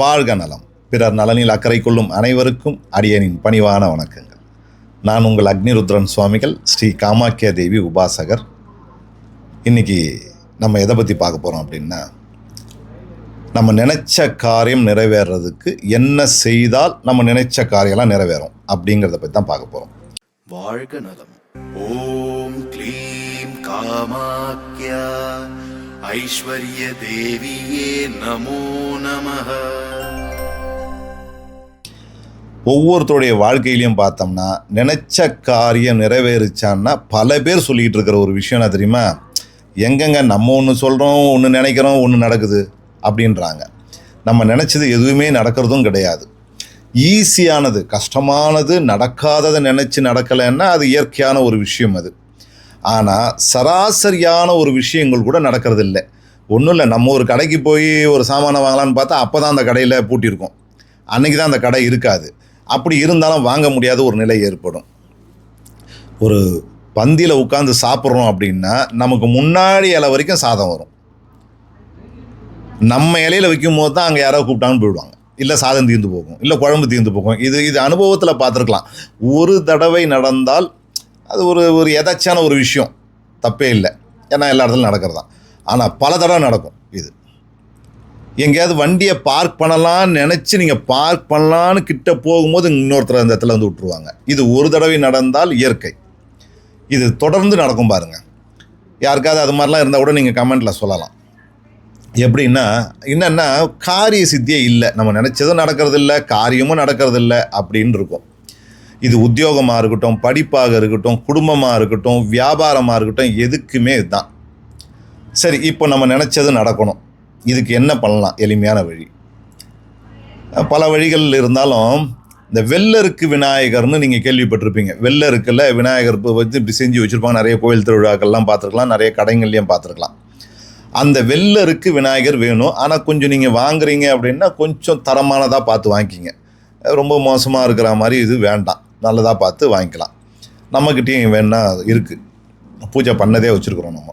வாழ்க நலம். பிறர் நலனில் அக்கறை கொள்ளும் அனைவருக்கும் அடியனின் பணிவான வணக்கங்கள். நான் உங்கள் அக்னிருத்ரன் சுவாமிகள் ஸ்ரீ காமாக்கியா தேவி உபாசகர். இன்னைக்கு நம்ம எதை பற்றி பார்க்க போகிறோம் அப்படின்னா நம்ம நினைச்ச காரியம் நிறைவேறதுக்கு என்ன செய்தால் நம்ம நினைச்ச காரியம்லாம் நிறைவேறும் அப்படிங்கிறத பற்றி தான் பார்க்க போகிறோம் வாழ்க நலம். ஓம் க்ளீம் காமாக்கியா. ஐஸ்வர்ய தேவியே நமோ நமः ஒவ்வொருத்தருடைய வாழ்க்கையிலையும் பார்த்தோம்னா நினைச்ச காரியம் நிறைவேறுச்சான்னா பல பேர் சொல்லிக்கிட்டு இருக்கிற ஒரு விஷயம் என்ன தெரியுமா? எங்கெங்க நம்ம ஒன்று சொல்கிறோம் ஒன்று நினைக்கிறோம் ஒன்று நடக்குது அப்படின்றாங்க. நம்ம நினச்சது எதுவுமே நடக்கிறதும் கிடையாது. ஈஸியானது கஷ்டமானது நடக்காததை நினச்சி நடக்கலைன்னா அது இயற்கையான ஒரு விஷயம் அது. ஆனால் சராசரியான ஒரு விஷயங்கள் கூட நடக்கிறது இல்லை ஒன்றும் இல்லை நம்ம ஒரு கடைக்கு போய் ஒரு சாமானை வாங்கலாம்னு பார்த்தா அப்போ தான் அந்த கடையில் பூட்டியிருக்கும். அன்னைக்கு தான் அந்த கடை இருக்காது. அப்படி இருந்தாலும் வாங்க முடியாத ஒரு நிலை ஏற்படும். ஒரு பந்தியில் உட்காந்து சாப்பிட்றோம் அப்படின்னா நமக்கு முன்னாடி இலை வரைக்கும் சாதம் வரும். நம்ம இலையில வைக்கும் போது தான் அங்கே யாரோ கூப்பிட்டாங்கன்னு போயிடுவாங்க. இல்லை சாதம் தீர்ந்து போகும் இல்லை குழம்பு தீர்ந்து போகும். இது இது அனுபவத்தில் பார்த்துருக்கலாம். ஒரு தடவை நடந்தால் அது ஒரு ஒரு எதாச்சியான ஒரு விஷயம். தப்பே இல்லை. ஏன்னா எல்லா இடத்துலையும் நடக்கிறது தான் ஆனால் பல தடவை நடக்கும் இது. எங்கேயாவது வண்டியை பார்க் பண்ணலாம்னு நினச்சி நீங்கள் பார்க் பண்ணலான்னு கிட்ட போகும்போது இன்னொருத்தர் அந்த இடத்துல வந்து விட்டுருவாங்க. இது ஒரு தடவை நடந்தால் இயற்கை. இது தொடர்ந்து நடக்கும் பாருங்க. யாருக்காவது அது மாதிரிலாம் இருந்தால் கூட நீங்கள் கமெண்ட்டில் சொல்லலாம். எப்படின்னா என்னென்னா காரிய சித்தியே இல்லை. நம்ம நினச்சதும் நடக்கிறது இல்லை காரியமும் நடக்கிறது இல்லை அப்படின்னு இருக்கும். இது உத்தியோகமாக இருக்கட்டும் படிப்பாக இருக்கட்டும் குடும்பமாக இருக்கட்டும் வியாபாரமாக இருக்கட்டும் எதுக்குமே இதுதான். சரி இப்போ நம்ம நினச்சது நடக்கணும். இதுக்கு என்ன பண்ணலாம்? எளிமையான வழி. பல வழிகள் இருந்தாலும் இந்த வெள்ளருக்கு விநாயகர்னு நீங்கள் கேள்விப்பட்டிருப்பீங்க. வெள்ளருக்குல விநாயகர் வச்சு இப்படி செஞ்சு வச்சுருப்பாங்க. நிறைய கோயில் திருவிழாக்கள்லாம் பார்த்துருக்கலாம். நிறைய கடைகள்லையும் பார்த்துருக்கலாம். அந்த வெள்ளருக்கு விநாயகர் வேணும். ஆனால் கொஞ்சம் நீங்கள் வாங்குறீங்க அப்படின்னா கொஞ்சம் தரமானதாக பார்த்து வாங்கிக்கிங்க. ரொம்ப மோசமாக இருக்கிற மாதிரி இது வேண்டாம். நல்லதாக பார்த்து வாங்கிக்கலாம். நம்மக்கிட்டேயும் வேணா இருக்குது பூஜை பண்ணதே வச்சுருக்குறோம் நம்ம.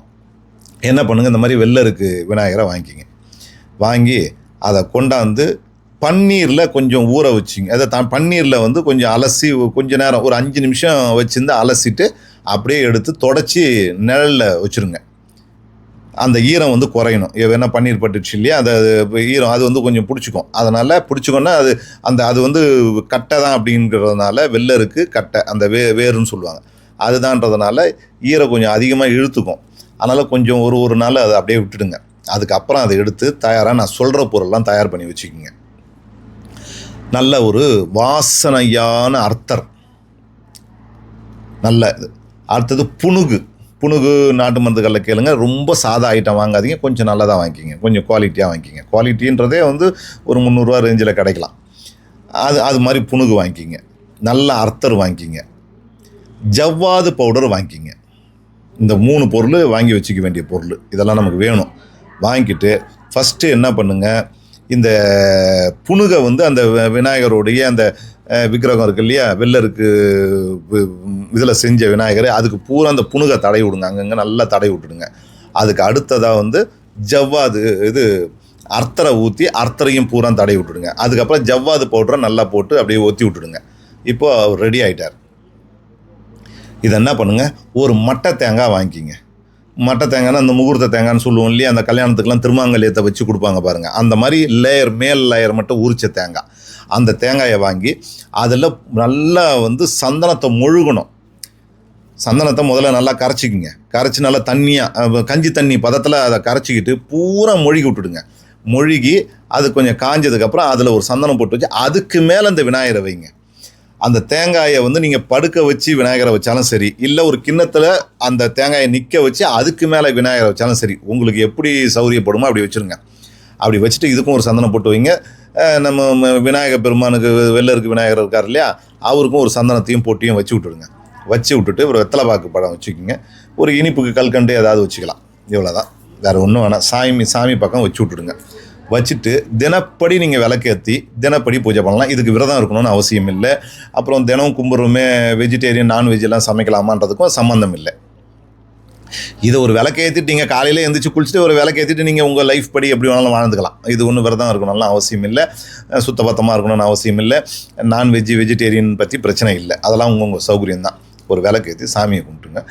என்ன பண்ணுங்கள் இந்த மாதிரி வெள்ளருக்கு விநாயகரை வாங்கிக்கிங்க. வாங்கி அதை கொண்டாந்து பன்னீரில் கொஞ்சம் ஊற வச்சிங்க. அதை தான் பன்னீரில் வந்து கொஞ்சம் அலசி கொஞ்சம் நேரம் ஒரு அஞ்சு நிமிஷம் வச்சுருந்து அலசிட்டு அப்படியே எடுத்து தொடச்சி நிழலில் வச்சுருங்க. அந்த ஈரம் வந்து குறையணும். வேணா பன்னீர் பட்டுச்சு இல்லையா? அந்த ஈரம் அது வந்து கொஞ்சம் பிடிச்சிக்கும். அதனால் பிடிச்சிக்கோன்னா அது அந்த அது வந்து கட்டை தான் அப்படிங்கிறதுனால வெள்ளருக்கு கட்டை அந்த வே வேருன்னு சொல்லுவாங்க. அதுதான்றதுனால ஈரம் கொஞ்சம் அதிகமாக இழுத்துக்கும். அதனால் கொஞ்சம் ஒரு ஒரு நாள் அதை அப்படியே விட்டுடுங்க. அதுக்கப்புறம் அதை எடுத்து தயாராக நான் சொல்கிற பொருள்லாம் தயார் பண்ணி வச்சுக்கோங்க. நல்ல ஒரு வாசனையான அர்த்தர். நல்ல இது. அடுத்தது புனுகு புனுகு நாட்டு மருந்துகளில் கேளுங்க. ரொம்ப சாதா ஐட்டம் வாங்காதீங்க. கொஞ்சம் நல்லதாக வாங்கிக்கிங்க. கொஞ்சம் குவாலிட்டியாக வாங்கிக்கிங்க. குவாலிட்டின்றதே வந்து ஒரு முந்நூறுரூவா ரேஞ்சில் கிடைக்கலாம். அது அது மாதிரி புனுகு வாங்கிக்கிங்க. நல்ல அர்த்தர் வாங்கிக்கிங்க. ஜவ்வாது பவுடர் வாங்கிக்கிங்க. இந்த மூணு பொருள் வாங்கி வச்சுக்க வேண்டிய பொருள். இதெல்லாம் நமக்கு வேணும். வாங்கிட்டு ஃபஸ்ட்டு என்ன பண்ணுங்கள் இந்த புனுகை வந்து அந்த விநாயகருடைய அந்த விக்கிரகம் இருக்கு இல்லையா? வெள்ளருக்கு இதில் செஞ்ச விநாயகர் அதுக்கு பூரா அந்த புணுகை தடை விடுங்க. அங்கங்கே நல்லா தடை விட்டுடுங்க. அதுக்கு அடுத்ததாக வந்து ஜவ்வாது இது அர்த்தரை ஊற்றி அர்த்தரையும் பூரா தடை விட்டுடுங்க. அதுக்கப்புறம் ஜவ்வாது பவுடரை நல்லா போட்டு அப்படியே ஒத்தி விட்டுடுங்க. இப்போ அவர் ரெடி ஆகிட்டார் இதை என்ன பண்ணுங்கள் ஒரு மட்டை தேங்காய் வாங்கிக்கிங்க. மட்டை தேங்காய்னா அந்த முகூர்த்த தேங்காய்னு சொல்லுவோம் இல்லையா? அந்த கல்யாணத்துக்குலாம் திருமாங்கல்யத்தை வச்சு கொடுப்பாங்க பாருங்கள் அந்த மாதிரி லேயர் மேல் லேயர் மட்டும் உரிச்ச தேங்காய். அந்த தேங்காயை வாங்கி அதில் நல்லா வந்து சந்தனத்தை முழுகணும். சந்தனத்தை முதல்ல நல்லா கரைச்சிக்கிங்க. கரைச்சி நல்லா தண்ணியாக கஞ்சி தண்ணி பதத்தில் அதை கரைச்சிக்கிட்டு பூரா மொழுகி விட்டுடுங்க. மொழுகி அது கொஞ்சம் காஞ்சதுக்கப்புறம் அதில் ஒரு சந்தனம் போட்டு வச்சு அதுக்கு மேலே அந்த விநாயகரை வைங்க. அந்த தேங்காயை வந்து நீங்கள் படுக்க வச்சு விநாயகரை வச்சாலும் சரி இல்லை ஒரு கிண்ணத்தில் அந்த தேங்காயை நிற்க வச்சு அதுக்கு மேலே விநாயகரை வச்சாலும் சரி உங்களுக்கு எப்படி சௌரியப்படுமோ அப்படி வச்சுருங்க. அப்படி வச்சுட்டு இதுக்கும் ஒரு சந்தனம் போட்டு வைங்க. நம்ம விநாயக விநாயகர் பெருமானுக்கு வெள்ளருக்கு விநாயகர் இருக்கார் இல்லையா? அவருக்கும் ஒரு சந்தனத்தையும் போட்டியும் வச்சு விட்டுடுங்க. வச்சு விட்டுட்டு ஒரு வெத்தலைப்பாக்கு பழம் வச்சுக்கோங்க. ஒரு இனிப்புக்கு கல்கண்டு ஏதாவது வச்சுக்கலாம். இவ்வளோதான் வேறு ஒன்றும் வேணாம். சாமி சாமி பக்கம் வச்சு விட்டுடுங்க. வச்சுட்டு தினப்படி நீங்கள் விளக்கேற்றி தினப்படி பூஜை பண்ணலாம். இதுக்கு விரதம் இருக்கணும்னு அவசியம் இல்லை. அப்புறம் தினம் கும்பிட்றோமே வெஜிடேரியன் நான்வெஜ் எல்லாம் சமைக்கலாமான்றதுக்கும் சம்மந்தம் இல்லை. இதை ஒரு விளக்கு ஏற்றிட்டு நீங்கள் காலையில் எழுந்திரிச்சு குளிச்சுட்டு ஒரு விளக்கு ஏற்றிட்டு நீங்கள் உங்கள் லைஃப் படி எப்படி வேணாலும் வாழ்ந்துக்கலாம். இது ஒன்றும் விரதம் இருக்கணும்லாம் அவசியம் இல்லை. சுத்தபத்தமாக இருக்கணும்னு அவசியம் இல்லை. நான்வெஜ்ஜு வெஜிடேரியன் பற்றி பிரச்சனை இல்லை. அதெல்லாம் உங்கள் உங்கள் சௌகரியம் தான். ஒரு விளக்கு ஏற்றி சாமியை கும்பிட்டுங்க.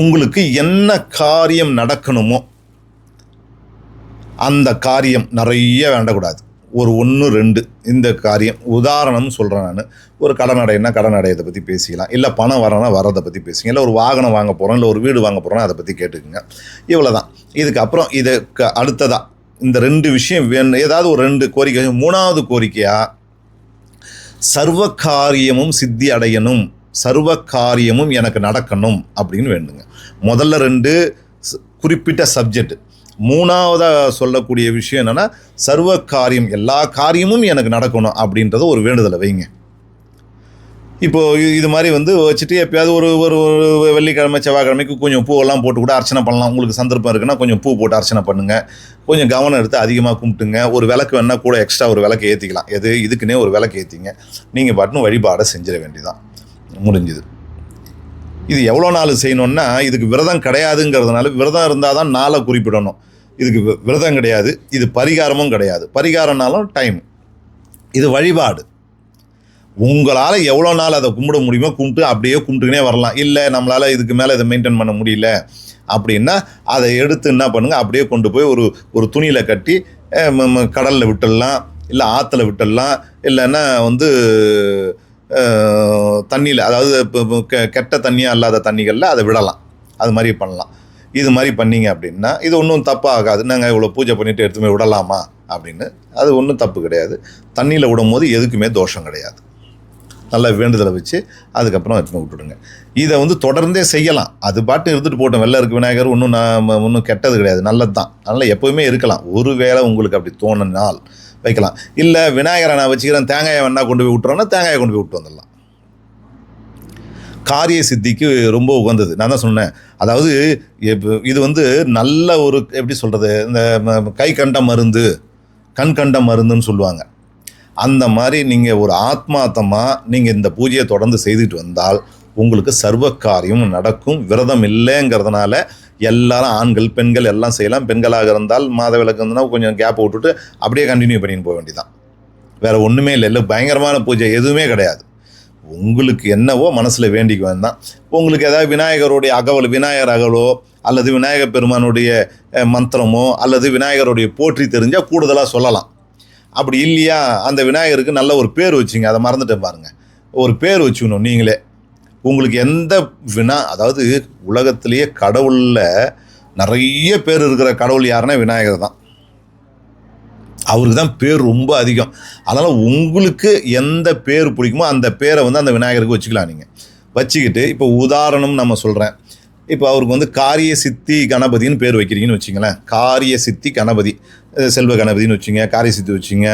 உங்களுக்கு என்ன காரியம் நடக்கணுமோ அந்த காரியம் நிறைய வேண்டக்கூடாது. ஒரு ஒன்று ரெண்டு இந்த காரியம் உதாரணம் சொல்கிறேன் நான். ஒரு கடன் அடையினா கடன் அடையதை பற்றி பேசிக்கலாம். இல்லை பணம் வரனா வரதை பற்றி பேசிக்கலாம். இல்லை ஒரு வாகனம் வாங்க போகிறோம் இல்லை ஒரு வீடு வாங்க போகிறோம் அதை பற்றி கேட்டுக்குங்க. இவ்வளோ தான் இதுக்கப்புறம் இதுக்கு அடுத்ததாக இந்த ரெண்டு விஷயம் வேணும். ஏதாவது ஒரு ரெண்டு கோரிக்கை. மூணாவது கோரிக்கையாக சர்வ காரியமும் சித்தி அடையணும். சர்வ காரியமும் எனக்கு நடக்கணும் அப்படின்னு வேண்டுங்க. முதல்ல ரெண்டு குறிப்பிட்ட சப்ஜெக்ட். மூணாவதாக சொல்லக்கூடிய விஷயம் என்னென்னா சர்வ காரியம் எல்லா காரியமும் எனக்கு நடக்கணும் அப்படின்றத ஒரு வேண்டுதலை வைங்க. இப்போ இது மாதிரி வந்து வச்சுட்டு எப்பயாவது ஒரு ஒரு ஒரு வெள்ளிக்கிழமை செவ்வாய்க்கிழமைக்கு கொஞ்சம் பூவெல்லாம் போட்டு கூட அர்ச்சனை பண்ணலாம். உங்களுக்கு சந்தர்ப்பம் இருக்குன்னா கொஞ்சம் பூ போட்டு அர்ச்சனை பண்ணுங்கள் கொஞ்சம் கவனம் எடுத்து அதிகமாக கும்பிட்டுங்க. ஒரு விளக்கு வேணால் கூட எக்ஸ்ட்ரா ஒரு விளக்கு ஏற்றிக்கலாம் எது இதுக்குன்னே ஒரு விளக்கு ஏற்றிங்க நீங்கள் பாட்டுன்னு வழிபாடை செஞ்சிட வேண்டியதான் முடிஞ்சுது. இது எவ்வளோ நாள் செய்யணும்னா இதுக்கு விரதம் கிடையாதுங்கிறதுனால விரதம் இருந்தால் தான் நாளை குறிப்பிடணும். இதுக்கு வி- விரதம் கிடையாது. இது பரிகாரமும் கிடையாது. பரிகாரம்னாலும் டைம் இது வழிபாடு. உங்களால் எவ்வளோ நாள் அதை கும்பிட முடியுமோ கும்பிட்டு அப்படியே கும்பிட்டுக்கினே வரலாம். இல்லை நம்மளால் இதுக்கு மேலே இதை மெயின்டைன் பண்ண முடியல அப்படின்னா அதை எடுத்து என்ன பண்ணுங்கள் அப்படியே கொண்டு போய் ஒரு ஒரு துணியில் கட்டி கடலில் விட்டுடலாம். இல்லை ஆற்றுல விட்டுடலாம். இல்லைன்னா வந்து தண்ணியில் அதாவது இப்போ கெ- கெட்ட தண்ணியாக இல்லாத தண்ணிகளில் அதை விடலாம். அது மாதிரி பண்ணலாம். இது மாதிரி பண்ணீங்க அப்படின்னா இது ஒன்றும் தப்பாக ஆகாது நாங்கள் இவ்வளோ பூஜை பண்ணிட்டு எடுத்துமே விடலாமா அப்படின்னு. அது ஒன்றும் தப்பு கிடையாது. தண்ணியில் விடும்போது எதுக்குமே தோஷம் கிடையாது. நல்லா வேண்டுதலை வச்சு அதுக்கப்புறம் எடுத்துன்னு விட்டுடுங்க. இதை வந்து தொடர்ந்தே செய்யலாம். அது பாட்டு இருந்துட்டு போட்டோம் வெள்ளை இருக்கு விநாயகர் ஒன்றும் நான் ஒன்றும் கெட்டது கிடையாது. நல்லது தான் அதனால் எப்போவுமே இருக்கலாம். ஒரு வேளை உங்களுக்கு அப்படி தோணுனால் வைக்கலாம். இல்லை விநாயகரை நான் வச்சுக்கிறேன் தேங்காயை வேணா கொண்டு போய் விட்டுறோன்னா தேங்காயை கொண்டு போய் விட்டு வந்துடலாம். காரிய சித்திக்கு ரொம்ப உகந்தது. நான் தான் சொன்னேன். அதாவது இது வந்து நல்ல ஒரு எப்படி சொல்கிறது இந்த கை கண்ட மருந்து கண் கண்ட மருந்துன்னு சொல்லுவாங்க. அந்த மாதிரி நீங்கள் ஒரு ஆத்மார்த்தமாக நீங்கள் இந்த பூஜையை தொடர்ந்து செய்துட்டு வந்தால் உங்களுக்கு சர்வ காரியம் நடக்கும். விரதம் இல்லைங்கிறதுனால எல்லாரும் ஆண்கள் பெண்கள் எல்லாம் செய்யலாம். பெண்களாக இருந்தால் மாத விளக்கு இருந்ததுன்னா கொஞ்சம் கேப் விட்டுட்டு அப்படியே கண்டினியூ பண்ணின்னு போக வேண்டியதான் வேறு ஒன்றுமே இல்லை. இல்லை பயங்கரமான பூஜை எதுவுமே கிடையாது. உங்களுக்கு என்னவோ மனசில் வேண்டிக்கு வேண்டாம் உங்களுக்கு ஏதாவது விநாயகருடைய அகவல் விநாயகர் அகவலோ அல்லது விநாயகர் பெருமானுடைய மந்திரமோ அல்லது விநாயகருடைய போற்றி தெரிஞ்சால் கூடுதலாக சொல்லலாம். அப்படி இல்லையா? அந்த விநாயகருக்கு நல்ல ஒரு பேர் வச்சுங்க. அதை மறந்துட்டேன் பாருங்கள் ஒரு பேர் வச்சுக்கணும் நீங்களே. உங்களுக்கு எந்த வினா அதாவது உலகத்திலேயே கடவுளில் நிறைய பேர் இருக்கிற கடவுள் யாருன்னா விநாயகர் தான். அவருக்கு தான் பேர் ரொம்ப அதிகம். அதனால் உங்களுக்கு எந்த பேர் பிடிக்குமோ அந்த பேரை வந்து அந்த விநாயகருக்கு வச்சுக்கலாம் நீங்கள் வச்சுக்கிட்டு இப்போ உதாரணம் நம்ம சொல்கிறேன் இப்போ அவருக்கு வந்து காரிய சித்தி கணபதின்னு பேர் வைக்கிறீங்கன்னு வச்சுங்களேன். காரிய சித்தி கணபதி செல்வ கணபதின்னு வச்சுங்க காரிய சித்தி வச்சுங்க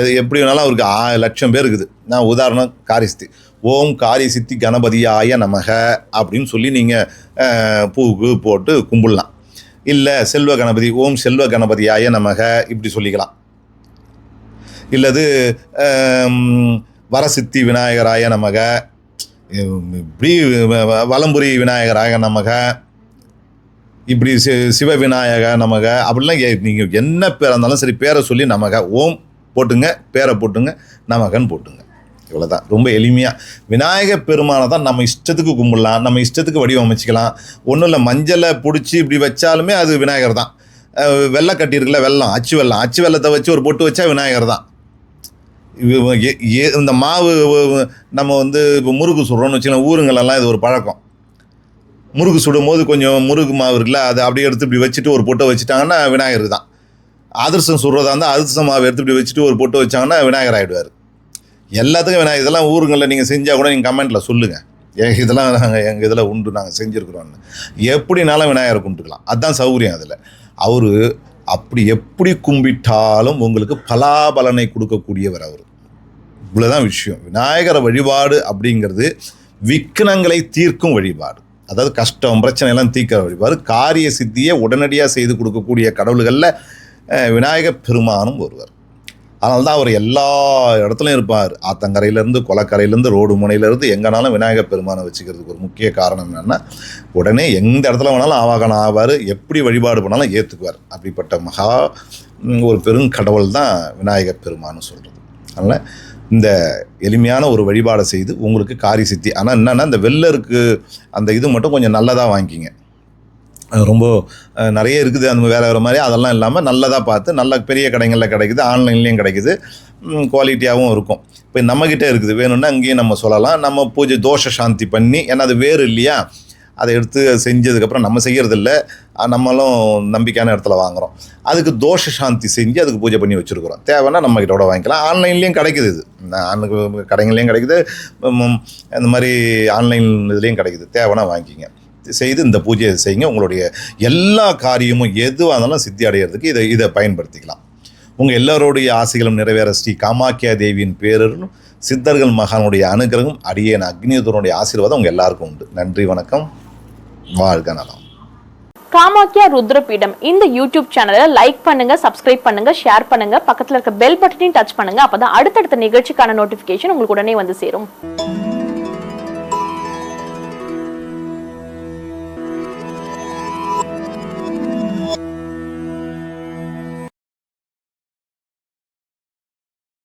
எது எப்படி வேணாலும் அவருக்கு ஆ லட்சம் பேர் இருக்குது. நான் உதாரணம் காரிய சித்தி ஓம் காரிய சித்தி கணபதியாய நமக அப்படின்னு சொல்லி நீங்கள் பூவுக்கு போட்டு கும்பிடலாம். இல்லை செல்வ கணபதி ஓம் செல்வ கணபதியாய நமக இப்படி சொல்லிக்கலாம். இல்லது வரசித்தி விநாயகராய நமக இப்படி வ- வலம்புரி விநாயகராய நமக இப்படி சி சிவ விநாயக நமக அப்படிலாம் நீங்கள் என்ன பேர் இருந்தாலும் சரி பேரை சொல்லி நமக ஓம் போட்டுங்க பேரை போட்டுங்க நமகன்னு போட்டுங்க. இவ்வளோதான் ரொம்ப எளிமையாக விநாயக பெருமானை தான் நம்ம இஷ்டத்துக்கு கும்பிடலாம் நம்ம இஷ்டத்துக்கு வடிவமைச்சிக்கலாம். ஒன்றும் இல்லை மஞ்சளை பிடிச்சி இப்படி வச்சாலுமே அது விநாயகர் தான். வெள்ளை கட்டியிருக்குல்ல வெள்ளம் அச்சு வெள்ளம். அச்சு வெள்ளத்தை வச்சு ஒரு பொட்டு வச்சா விநாயகர் தான். ஏ இந்த மாவு நம்ம வந்து இப்போ முறுக்கு சுடுறோம்னு வச்சுக்கலாம் ஊருங்களெல்லாம் இது ஒரு பழக்கம். முறுக்கு சுடும்போது கொஞ்சம் முறுக்கு மாவு இருக்குல்ல அதை அப்படியே எடுத்து இப்படி வச்சுட்டு ஒரு பொட்டை வச்சுட்டாங்கன்னா விநாயகர் தான். அதிரசம் சுடுறதா இருந்தால் அதிரசம் மாவு எடுத்து இப்படி வச்சுட்டு ஒரு பொட்டு வச்சாங்கன்னா விநாயகர் ஆகிடுவார் எல்லாத்துக்கும் விநாயகர் இதெல்லாம் ஊருங்களில் நீங்கள் செஞ்சால் கூட நீங்கள் கமெண்ட்டில் சொல்லுங்கள் எங்கள் இதெல்லாம் நாங்கள் எங்கள் இதில் உண்டு நாங்கள் செஞ்சுருக்குறோன்னு எப்படினாலும் விநாயகரை கும்பிட்டுக்கலாம். அதுதான் சௌகரியம் அதில். அவர் அப்படி எப்படி கும்பிட்டாலும் உங்களுக்கு பலாபலனை கொடுக்கக்கூடியவர் அவர். இவ்வளோதான் விஷயம். விநாயகர வழிபாடு அப்படிங்கிறது விக்னங்களை தீர்க்கும் வழிபாடு. அதாவது கஷ்டம் பிரச்சனையெல்லாம் தீர்க்கிற வழிபாடு. காரிய சித்தியை உடனடியாக செய்து கொடுக்கக்கூடிய கடவுள்களில் விநாயகர் விநாயகப் பெருமானும் ஒருவர். அதனால தான் அவர் எல்லா இடத்துலையும் இருப்பார். ஆத்தங்கரையிலேருந்து குளக்கரையிலேருந்து ரோடு முனையிலேருந்து எங்கேனாலும் விநாயகர் பெருமானை வச்சுக்கிறதுக்கு ஒரு முக்கிய காரணம் என்னென்னா உடனே எந்த இடத்துல வேணாலும் ஆவாகனம் ஆவார் எப்படி வழிபாடு பண்ணாலும் ஏற்றுக்குவார் அப்படிப்பட்ட மகா ஒரு ஒரு பெருங்கடவுள் தான் விநாயகர் பெருமான்னு சொல்கிறது அதனால் இந்த எளிமையான ஒரு வழிபாடை செய்து உங்களுக்கு காரி சித்தி ஆனால் என்னென்னா இந்த வெள்ளருக்கு அந்த இது மட்டும் கொஞ்சம் நல்லதாக வாங்கிக்கிங்க ரொம்ப நிறைய இருக்குது. அந்த வேறு வேறு மாதிரி. அதெல்லாம் இல்லாமல் நல்லதாக பார்த்து நல்ல பெரிய கடைகளில் கிடைக்குது. ஆன்லைன்லேயும் கிடைக்குது. குவாலிட்டியாகவும் இருக்கும். இப்போ நம்மக்கிட்ட இருக்குது. வேணும்னா அங்கேயும் நம்ம சொல்லலாம். நம்ம பூஜை தோஷ சாந்தி பண்ணி ஏன்னா அது வேறு இல்லையா? அதை எடுத்து செஞ்சதுக்கப்புறம் நம்ம செய்கிறதில்ல நம்மளும் நம்பிக்கையான இடத்துல வாங்குகிறோம் அதுக்கு தோஷ சாந்தி செஞ்சு அதுக்கு பூஜை பண்ணி வச்சுருக்குறோம். தேவைன்னா நம்ம கிட்ட கூட வாங்கிக்கலாம். ஆன்லைன்லேயும் கிடைக்குது இது. ஆன்லைன் கிடைக்குது. இந்த மாதிரி ஆன்லைன் இதுலேயும் கிடைக்குது. தேவைன்னா வாங்கிக்கிங்க. செய்து இந்த பூஜையை செய்யுங்க. உங்களுடைய எல்லா காரியமும் எதுவாக இருந்தாலும் சித்தி அடைகிறதுக்கு இதை இதை பயன்படுத்திக்கலாம். உங்கள் எல்லாருடைய ஆசைகளும் நிறைவேற ஸ்ரீ காமாக்கியா தேவியின் பேரர்களும் சித்தர்கள் மகானுடைய அனுகிரகம் அடியேன் அக்னியுதனுடைய ஆசீர்வாதம் உங்கள் எல்லாருக்கும் உண்டு. நன்றி வணக்கம். வாழ்க நலம். காமாக்கியா ருத்ரபீடம். இந்த யூடியூப் சேனலை லைக் பண்ணுங்க சப்ஸ்கிரைப் பண்ணுங்க ஷேர் பண்ணுங்க. பக்கத்தில் இருக்க பெல் பட்டனையும் டச் பண்ணுங்க. அப்பதான் அடுத்தடுத்த நிகழ்ச்சிக்கான நோட்டிபிகேஷன் உங்களுக்கு உடனே வந்து சேரும்.